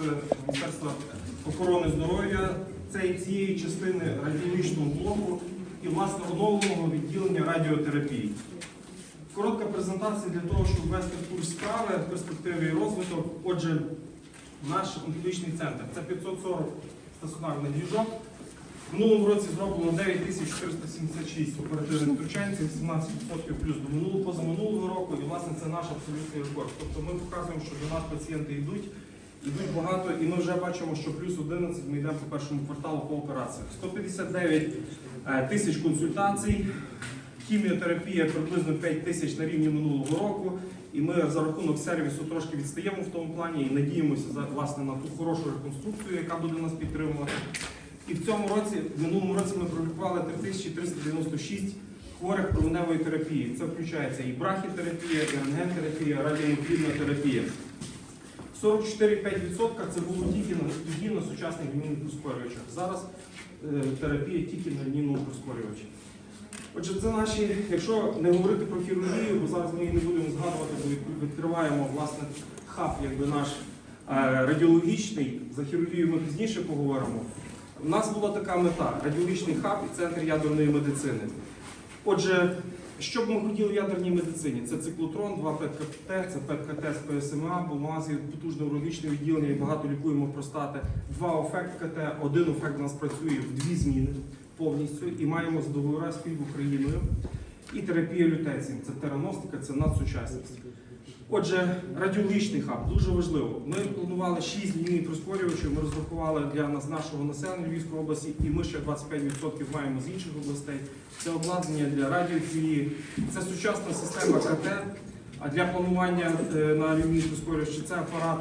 Міністерства охорони здоров'я це цієї частини радіологічного блоку і власне оновленого відділення радіотерапії. Коротка презентація для того, щоб ввести в курс справи, перспективи і розвиток. Отже, наш онкологічний центр це 540 стаціонарних ліжок. В минулому році зроблено 9476 оперативних втручань, це 18% плюс до минулого позаминулого року, і власне це наш абсолютний рекорд. Тобто ми показуємо, що до нас пацієнти йдуть, йдуть багато, і ми вже бачимо, що плюс 11 ми йдемо по першому кварталу по операціях. 159 е, тисяч консультацій, хіміотерапія приблизно 5 тисяч на рівні минулого року. І ми за рахунок сервісу трошки відстаємо в тому плані і надіємося власне на ту хорошу реконструкцію, яка буде нас підтримувати. І в цьому році, в минулому році ми пролікували 3396 хворих променевої терапії. Це включається і брахітерапія, і рентгентерапія, радіонуклідна терапія. 44,5% це було тільки тоді на сучасних лінійних прискорювачах. Зараз е, терапія тільки на лінійному прискорювачі. Отже, це наші, якщо не говорити про хірургію, бо зараз ми її не будемо згадувати, бо відкриваємо власне хаб, якби наш е, радіологічний. За хірургію ми пізніше поговоримо. У нас була така мета радіологічний хаб і центр ядерної медицини. Отже, що б ми хотіли в ядерній медицині? Це циклотрон, два ПЕТ-КТ, це ПЕТ-КТ з ПСМА, у потужне урологічне відділення і багато лікуємо простати. Два офект КТ, один офект у нас працює в дві зміни повністю і маємо з договора спів Україною. І терапія лютецієм. Це тераностика, це надсучасність. Отже, радіологічний хаб дуже важливо. Ми планували 6 ліній прискорювачів, ми розрахували для нас нашого населення Львівської області, і ми ще 25% маємо з інших областей. Це обладнання для радіохвилії, це сучасна система КТ. А для планування е, на лінії прискорювачі це апарат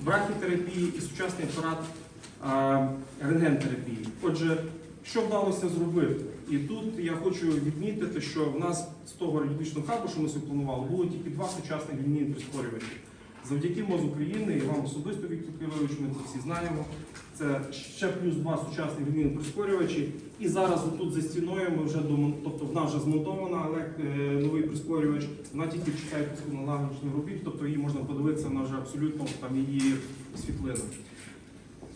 брахітерапії і сучасний апарат рентгентерапії. Отже, що вдалося зробити? І тут я хочу відмітити, що в нас з того радіологічного хабу, що ми собі планували, було тільки два сучасних лінійних прискорювачі. Завдяки МОЗ України і вам особисто, Віктор Кирилович, ми це всі знаємо. Це ще плюс два сучасні лінійні прискорювачі. І зараз отут за стіною ми вже домон- тобто в нас вже змонтована елек- е, новий прискорювач. Вона тільки чекає піску налагодження робіт, тобто її можна подивитися, вона вже абсолютно там її світлина.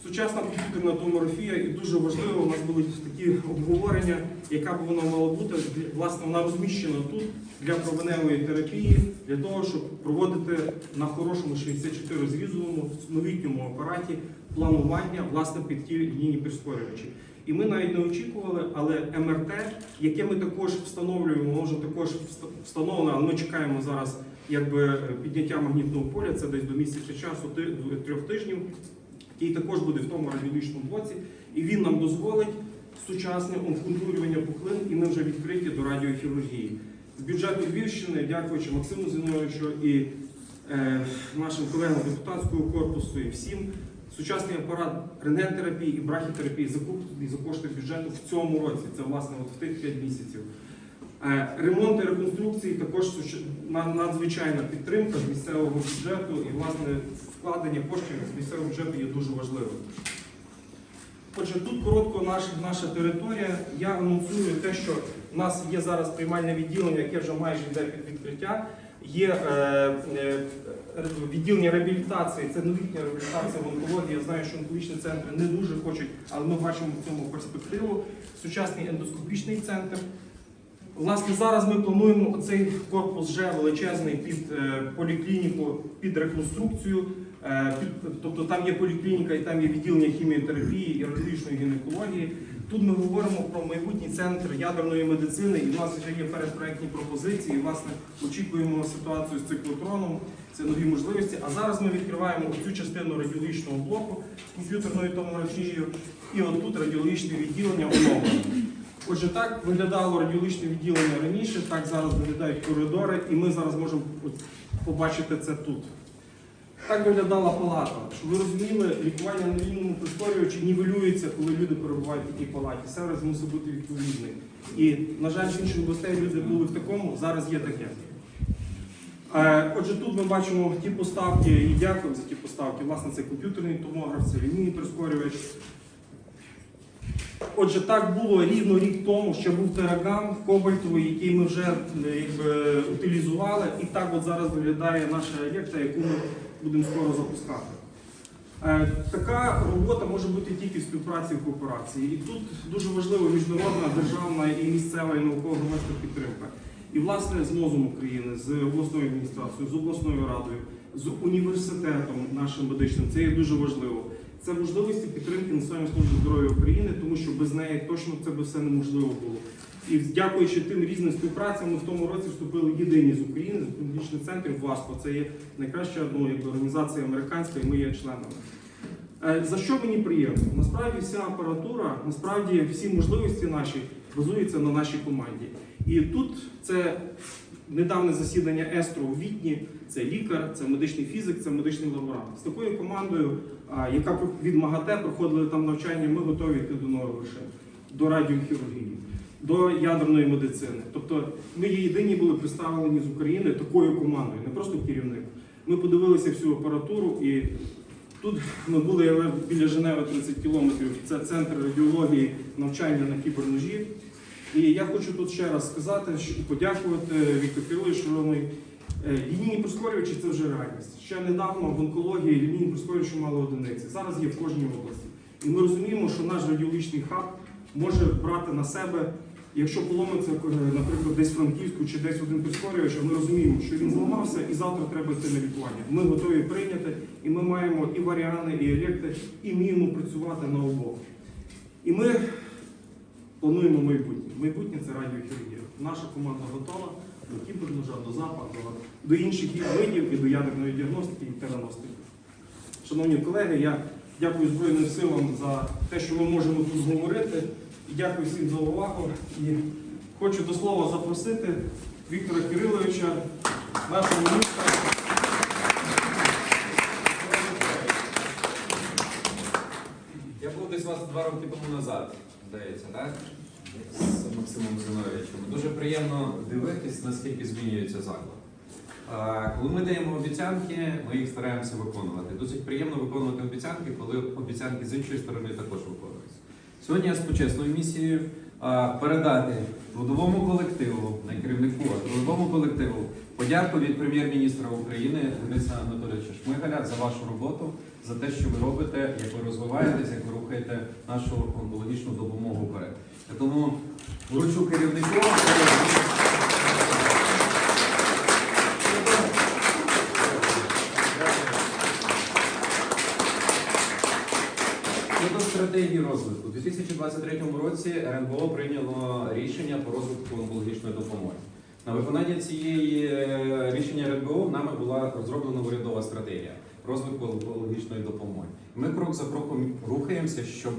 Сучасна комп'ютерна томографія і дуже важливо, у нас були такі обговорення, яка б вона мала бути. Власне, вона розміщена тут для променевої терапії, для того, щоб проводити на хорошому 64 зрізовому новітньому апараті планування власне під ті лінії прискорювачі. І ми навіть не очікували, але МРТ, яке ми також встановлюємо, може також встановлено, але ми чекаємо зараз якби підняття магнітного поля, це десь до місяця часу, трьох тижнів який також буде в тому радіологічному блоці, і він нам дозволить сучасне онкультурювання пухлин, і ми вже відкриті до радіохірургії. З бюджету Львівщини, дякуючи Максиму Зіновичу і е, нашим колегам депутатського корпусу і всім, сучасний апарат рентгентерапії і брахітерапії закуплений за кошти бюджету в цьому році. Це власне от в тих 5 місяців. Е, Ремонт і реконструкції також надзвичайна підтримка з місцевого бюджету і власне вкладення коштів з місцевого бюджету є дуже важливим. Отже, тут коротко наша, наша територія. Я анонсую те, що в нас є зараз приймальне відділення, яке вже майже йде під відкриття. Є е, е, відділення реабілітації, це новітня реабілітація в онкології. Я знаю, що онкологічні центри не дуже хочуть, але ми бачимо в цьому перспективу. Сучасний ендоскопічний центр. Власне, зараз ми плануємо оцей корпус вже величезний під е, поліклініку, під реконструкцію. Е, під, тобто там є поліклініка і там є відділення хіміотерапії і радіологічної гінекології. Тут ми говоримо про майбутній центр ядерної медицини, і в нас вже є передпроектні пропозиції. І, власне, очікуємо ситуацію з циклотроном. Це нові можливості. А зараз ми відкриваємо цю частину радіологічного блоку комп'ютерною томографією, і отут радіологічне відділення оновлено. Отже, так виглядало радіологічне відділення раніше, так зараз виглядають коридори, і ми зараз можемо побачити це тут. Так виглядала палата. Щоб ви розуміли, лікування на лінійному прискорювачі нівелюється, коли люди перебувають в такій палаті. Сервіс мусить бути відповідний. І, на жаль, з інших областей люди були в такому, зараз є таке. Е, Отже, тут ми бачимо ті поставки, і дякую за ті поставки. Власне, це комп'ютерний томограф, це лінійний прискорювач. Отже, так було рівно рік тому, ще був тераган кобальтовий, який ми вже е, якби, утилізували. І так от зараз виглядає наша електра, яку ми будемо скоро запускати. Е, Така робота може бути тільки в співпраці і кооперації. І тут дуже важлива міжнародна, державна і місцева і науково-громадська підтримка. І власне з МОЗом України, з обласною адміністрацією, з обласною радою, з університетом нашим медичним. Це є дуже важливо. Це можливості підтримки Національної служби здоров'я України, тому що без неї точно це би все неможливо було. І дякуючи тим різним співпрацям, ми в тому році вступили єдині з України, з публічних центрів ВАСПО. Це є найкраща ну, якби, організація американська, і ми є членами. Е, За що мені приємно? Насправді вся апаратура, насправді всі можливості наші базуються на нашій команді. І тут це недавнє засідання ЕСТРО у Вітні, це лікар, це медичний фізик, це медичний лаборант. З такою командою, яка від МАГАТЕ проходили там навчання, ми готові йти до нових вершин, до радіохірургії, до ядерної медицини. Тобто ми є єдині були представлені з України такою командою, не просто керівник. Ми подивилися всю апаратуру і Тут ми були біля Женеви 30 кілометрів. Це центр радіології навчання на кіберножі. І я хочу тут ще раз сказати і подякувати Віктору Кириловичу, шановний. Е, Лінійні прискорювачі це вже реальність. Ще недавно в онкології лінійні прискорювачі мали одиниці. Зараз є в кожній області. І ми розуміємо, що наш радіологічний хаб може брати на себе, якщо поломиться, е, наприклад, десь Франківську чи десь один прискорювач, ми розуміємо, що він зламався і завтра треба йти на лікування. Ми готові прийняти, і ми маємо і варіани, і електи, і вміємо працювати на обох. І ми плануємо майбутнє. Майбутнє це радіохірургія. Наша команда готова до кіберножа, до западу, до інших видів і до ядерної діагностики і терагностики. Шановні колеги, я дякую Збройним силам за те, що ми можемо тут говорити. І дякую всім за увагу. І хочу до слова запросити Віктора Кириловича, нашого міністра. Я був десь вас два роки тому назад, здається, так? З Максимом Зиновичем. Дуже приємно дивитись, наскільки змінюється заклад. Коли ми даємо обіцянки, ми їх стараємося виконувати. Досить приємно виконувати обіцянки, коли обіцянки з іншої сторони також виконуються. Сьогодні я з почесною місією передати трудовому колективу, не керівнику, а трудовому колективу подяку від прем'єр-міністра України Дениса Анатолійовича Шмигаля за вашу роботу, за те, що ви робите, як ви розвиваєтесь, як ви рухаєте нашу онкологічну допомогу вперед. Тому вручу керівнику. Щодо стратегії розвитку, у 2023 році РНБО прийняло рішення по розвитку онкологічної допомоги. На виконання цієї е, рішення РНБО нами була розроблена урядова стратегія розвитку онкологічної допомоги. Ми крок за кроком рухаємося, щоб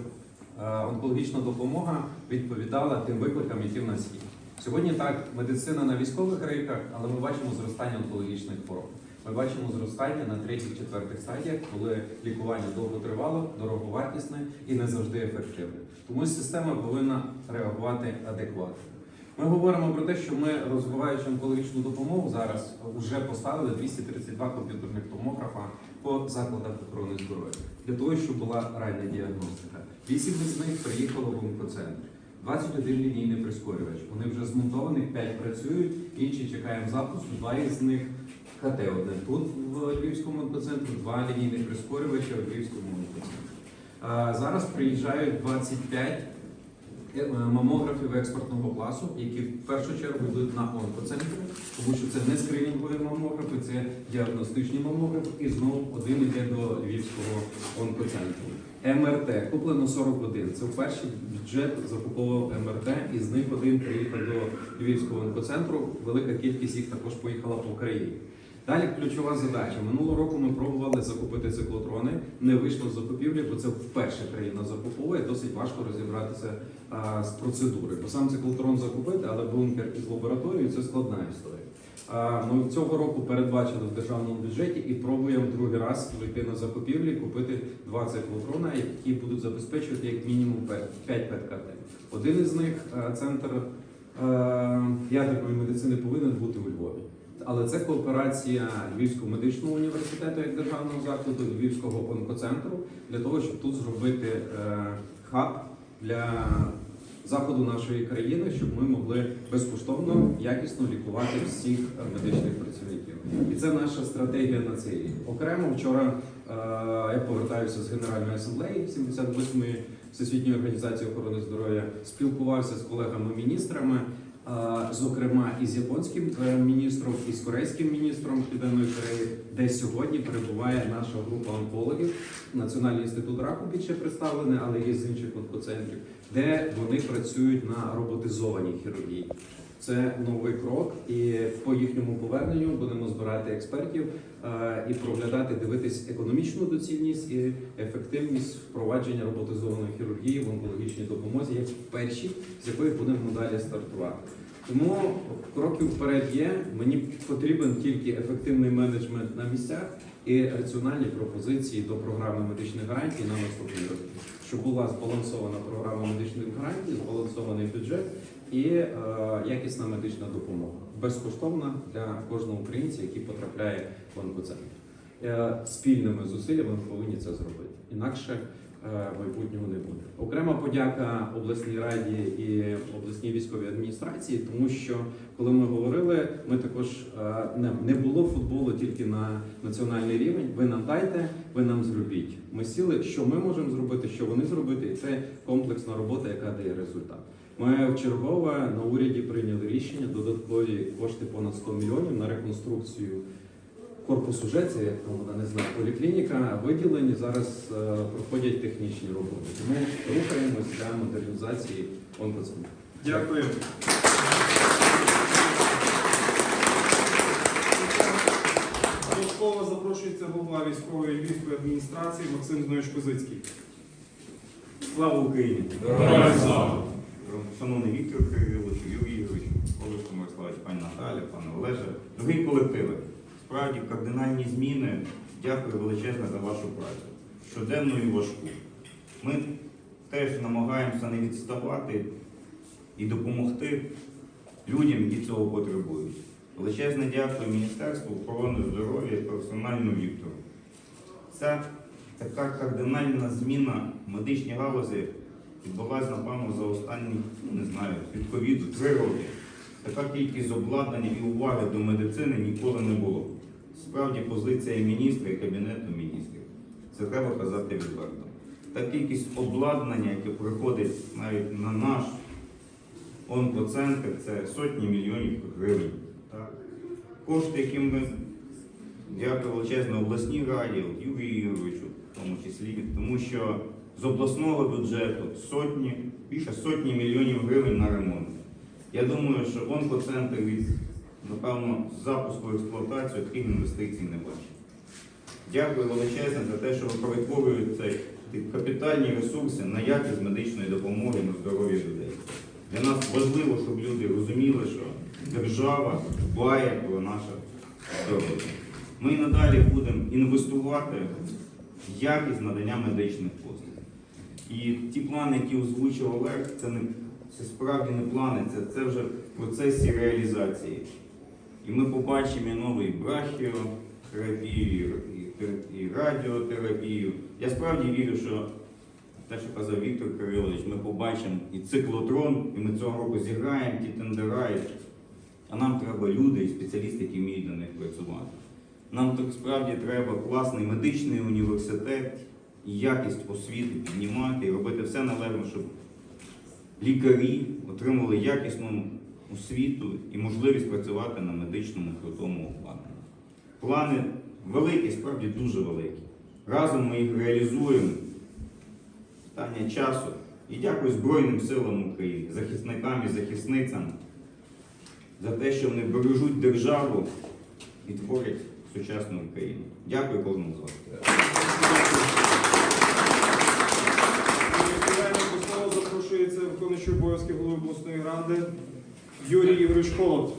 е, онкологічна допомога відповідала тим викликам, які в нас є. Сьогодні так, медицина на військових рейках, але ми бачимо зростання онкологічних хвороб. Ми бачимо зростання на третіх, четвертих стадіях, коли лікування довго тривало, дороговартісне і не завжди ефективне. Тому система повинна реагувати адекватно. Ми говоримо про те, що ми, розвиваючи онкологічну допомогу, зараз вже поставили 232 комп'ютерних томографа по закладах охорони здоров'я для того, щоб була рання діагностика. Вісім з них приїхало в онкоцентр. 21 лінійний прискорювач. Вони вже змонтовані, 5 працюють, інші чекаємо запуску. Два із них КТ-1 тут в Львівському онкоцентрі, два лінійних прискорювача в Львівському онкоцентрі. Зараз приїжджають 25 е, мамографів експортного класу, які в першу чергу йдуть на онкоцентри, тому що це не скринінгові мамографи, це діагностичні мамографи, і знову один йде до Львівського онкоцентру. МРТ куплено 41. Це вперше бюджет закуповував МРТ, і з них один приїхав до Львівського онкоцентру. Велика кількість їх також поїхала по Україні. Далі ключова задача. Минулого року ми пробували закупити циклотрони. Не вийшло з закупівлі, бо це вперше країна закуповує. Досить важко розібратися а, з процедури. Бо сам циклотрон закупити, але бункер із лабораторією це складна історія. А, Ми цього року передбачили в державному бюджеті і пробуємо другий раз вийти на закупівлі, купити два циклотрона, які будуть забезпечувати як мінімум 5 ПЕТ-КТ. Один із них центр ядерної медицини повинен бути у Львові. Але це кооперація Львівського медичного університету як державного закладу, Львівського онкоцентру для того, щоб тут зробити е, хаб для заходу нашої країни, щоб ми могли безкоштовно якісно лікувати всіх е, медичних працівників. І це наша стратегія на цей рік. Окремо вчора я повертаюся з Генеральної асамблеї 78-ї Всесвітньої організації охорони здоров'я, спілкувався з колегами-міністрами, е, зокрема і з японським міністром, і з корейським міністром Південної Кореї, де сьогодні перебуває наша група онкологів. Національний інститут раку більше представлений, але є з інших онкоцентрів, де вони працюють на роботизованій хірургії. Це новий крок, і по їхньому поверненню будемо збирати експертів е, і проглядати, дивитись економічну доцільність і ефективність впровадження роботизованої хірургії в онкологічній допомозі, як перші, з якої будемо далі стартувати. Тому кроків вперед є. Мені потрібен тільки ефективний менеджмент на місцях і раціональні пропозиції до програми медичних гарантій на наступний рік. Щоб була збалансована програма медичних гарантій, збалансований бюджет і е, якісна медична допомога, безкоштовна для кожного українця, який потрапляє в онкоцентр. Е, Спільними зусиллями ми повинні це зробити. Інакше е, майбутнього не буде. Окрема подяка обласній раді і обласній військовій адміністрації, тому що коли ми говорили, ми також не, не було футболу тільки на національний рівень. Ви нам дайте, ви нам зробіть. Ми сіли, що ми можемо зробити, що вони зробити, і це комплексна робота, яка дає результат. Ми вчергове на уряді прийняли рішення додаткові кошти понад 100 мільйонів на реконструкцію корпусу ЖЕЦ, як там вона не знаю, поліклініка виділені. Зараз е, проходять технічні роботи. Тому рухаємось для модернізації онкоцентру. Дякую. До слова запрошується голова військової львівської адміністрації Максим Зинович Козицький. Слава Україні! Слава! Шановний Віктор Кирилович, Юрій Ігорович, Олег Мирославович, пані Наталя, пане Олеже, дорогі колективи, справді кардинальні зміни. Дякую величезне за вашу працю. Щоденну і важку. Ми теж намагаємося не відставати і допомогти людям, які цього потребують. Величезне дякую Міністерству охорони здоров'я і персональну Віктору. Ця така кардинальна зміна в медичній галузі відбулася, напевно, за останні, ну не знаю, від ковіду три роки. Така кількість обладнання і уваги до медицини ніколи не було. Справді позиція міністра і Кабінету міністрів. Це треба казати відверто. Та кількість обладнання, яке приходить навіть на наш онкоцентр, це сотні мільйонів гривень. Так? Кошти, які ми Дякую величезно обласній раді, Юрію Юровичу, в тому числі, тому що з обласного бюджету сотні, більше сотні мільйонів гривень на ремонт. Я думаю, що онкоцентр від, напевно, запуску в експлуатацію таких інвестицій не бачить. Дякую величезно за те, що ви перетворюєте капітальні ресурси на якість медичної допомоги на здоров'я людей. Для нас важливо, щоб люди розуміли, що держава дбає про наше здоров'я. Ми надалі будемо інвестувати в якість надання медичних послуг. І ті плани, які озвучив Олег, це не це справді не плани, це, це вже в процесі реалізації. І ми побачимо і новий брахіотерапію, і, і радіотерапію. Я справді вірю, що те, що казав Віктор Кирилович, ми побачимо і циклотрон, і ми цього року зіграємо ті тендера. А нам треба люди і спеціалісти, які вміють на них працювати. Нам так справді треба класний медичний університет якість освіти піднімати і робити все належне, щоб лікарі отримали якісну освіту і можливість працювати на медичному крутому обладнанні. Плани великі, справді дуже великі. Разом ми їх реалізуємо. Питання часу. І дякую Збройним силам України, захисникам і захисницям за те, що вони бережуть державу і творять сучасну Україну. Дякую кожному з вас. До слова запрошується виконуючий обов'язки голови обласної ради Юрій Ігорович Холод.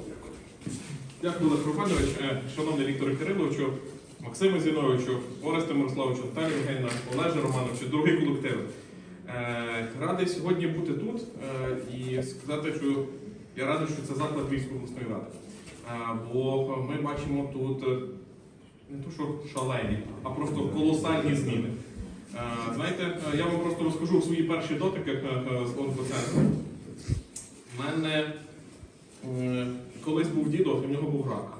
Дякую, Олег Романович. Е, Шановний Вікторе Кириловичу, Максиму Зіновичу, Оресте Мирославовичу, Наталі Євгенівна, Олеже Романовичу, дорогі колективи. Е, Радий сьогодні бути тут е, і сказати, що я радий, що це заклад Львівської обласної ради. Бо ми бачимо тут не то, що шалені, а просто колосальні зміни. Е, Знаєте, е, я вам просто розкажу свої перші дотики е, з онкоцентру. У мене Колись був дідо, і в нього був рак.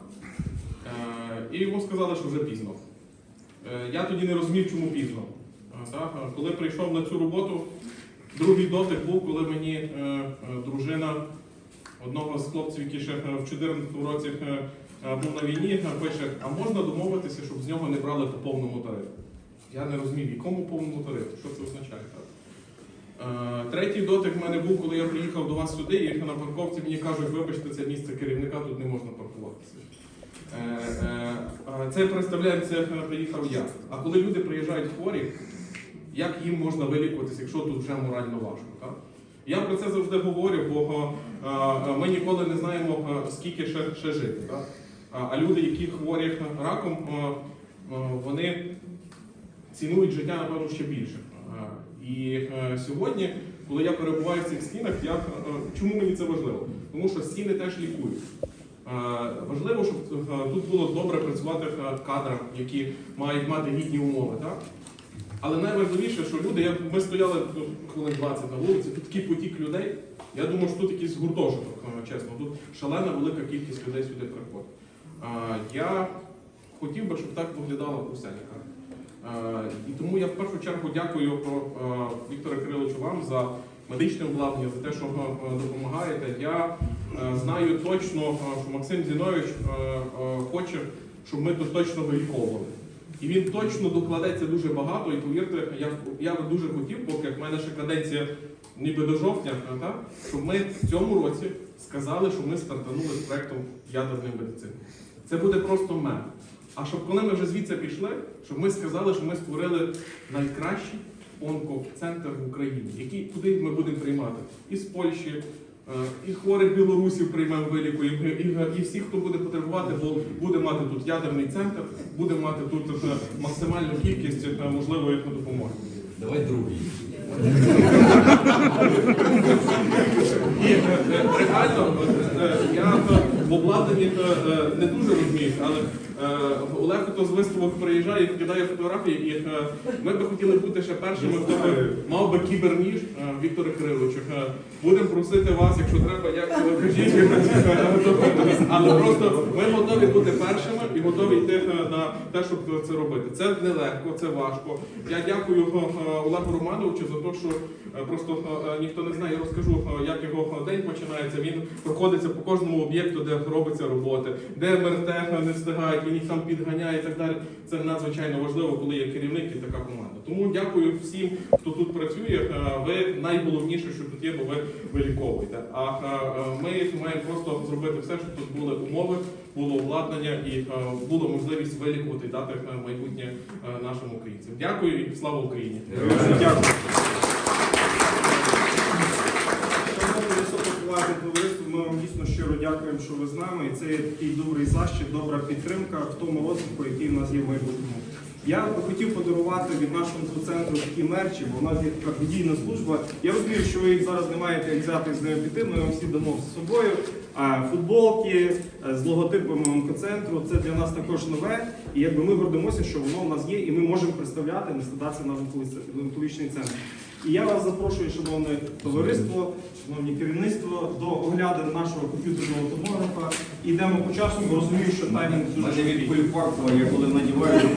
І йому сказали, що вже пізно. Я тоді не розумів, чому пізно. Коли прийшов на цю роботу, другий дотик був, коли мені дружина одного з хлопців, який ще в 2014 році був на війні, пише: а можна домовитися, щоб з нього не брали по повному тарифу? Я не розумів, якому повному тарифу, що це означає так. Е, Третій дотик в мене був, коли я приїхав до вас сюди, і на парковці мені кажуть, вибачте, це місце керівника, тут не можна паркуватися. Е, е, Це е, приїхав я. А коли люди приїжджають хворі, як їм можна вилікуватися, якщо тут вже морально важко? Так? Я про це завжди говорю, бо ми ніколи не знаємо, скільки ще, ще жити. Так? А- люди, які хворі раком, вони цінують життя, напевно, ще більше. І е, сьогодні, коли я перебуваю в цих стінах, я, е, чому мені це важливо? Тому що стіни теж лікують. Важливо, щоб е, тут було добре працювати кадрам, які мають мати гідні умови. Так? Але найважливіше, що люди, як ми стояли ну, хвилин 20 на вулиці, тут такий потік людей. Я думаю, що тут якийсь гуртожиток, чесно. Тут шалена велика кількість людей сюди приходить. Я хотів би, щоб так виглядала Бруселька. Е, І тому я в першу чергу дякую е, Віктору Кириловичу вам за медичне обладнання, за те, що е, допомагаєте. Я знаю точно, що Максим Зінович хоче, щоб ми тут точно виліковували. І він точно докладеться дуже багато, і повірте, я, я би дуже хотів, поки в мене ще каденція ніби до жовтня, так, щоб ми в цьому році сказали, що ми стартанули з проектом ядерної медицини. Це буде просто мем. А щоб коли ми вже звідси пішли, щоб ми сказали, що ми створили найкращий онкоцентр в Україні, який куди ми будемо приймати і з Польщі, е, і хворих білорусів приймемо вилікуємо, і, і, і всіх, хто буде потребувати, бо буде мати тут ядерний центр, буде мати тут максимальну кількість е, можливої допомоги. Давай другий. І е, реально, я в обладнанні е, е, не дуже розумієш, але е, Олег то з виставок приїжджає і кидає фотографії, і ми би хотіли бути ще першими, хто би мав би кіберніж Віктора Кириловича. Будемо просити вас, якщо треба, як кажіть, але просто ми готові бути першими готові йти на те, щоб це робити. Це нелегко, це важко. Я дякую е, Олегу Романовичу за те, що е, просто е, ніхто не знає. Я розкажу, як його день починається. Він проходиться по кожному об'єкту, де робиться роботи, де МРТ не встигають, він їх там підганяє і так далі. Це надзвичайно важливо, коли є керівник і така команда. Тому дякую всім, хто тут працює. Ви найголовніше, що тут є, бо ви виліковуєте. А ми маємо просто зробити все, щоб тут були умови, було обладнання і е, була можливість вилікувати дати е, майбутнє е, нашим українцям. Дякую і слава Україні! Дякую. Ми вам дійсно щиро дякуємо, що ви з нами. І це є такий добрий защит, добра підтримка в тому розвитку, який в нас є в майбутньому. Я би хотів подарувати від нашого центру такі мерчі, бо в нас є така медійна служба. Я розумію, що ви їх зараз не маєте як взяти з ними піти, ми вам всі дамо з собою. Футболки е, з логотипами онкоцентру це для нас також нове. І якби ми гордимося, що воно в нас є, і ми можемо представляти не стадатися наш онкологічний центр. І я вас запрошую, шановне товариство, шановні керівництво, до огляду нашого комп'ютерного томографа. Йдемо по часу, бо розумію, що таймінг дуже мене від швидкий. я коли надіваю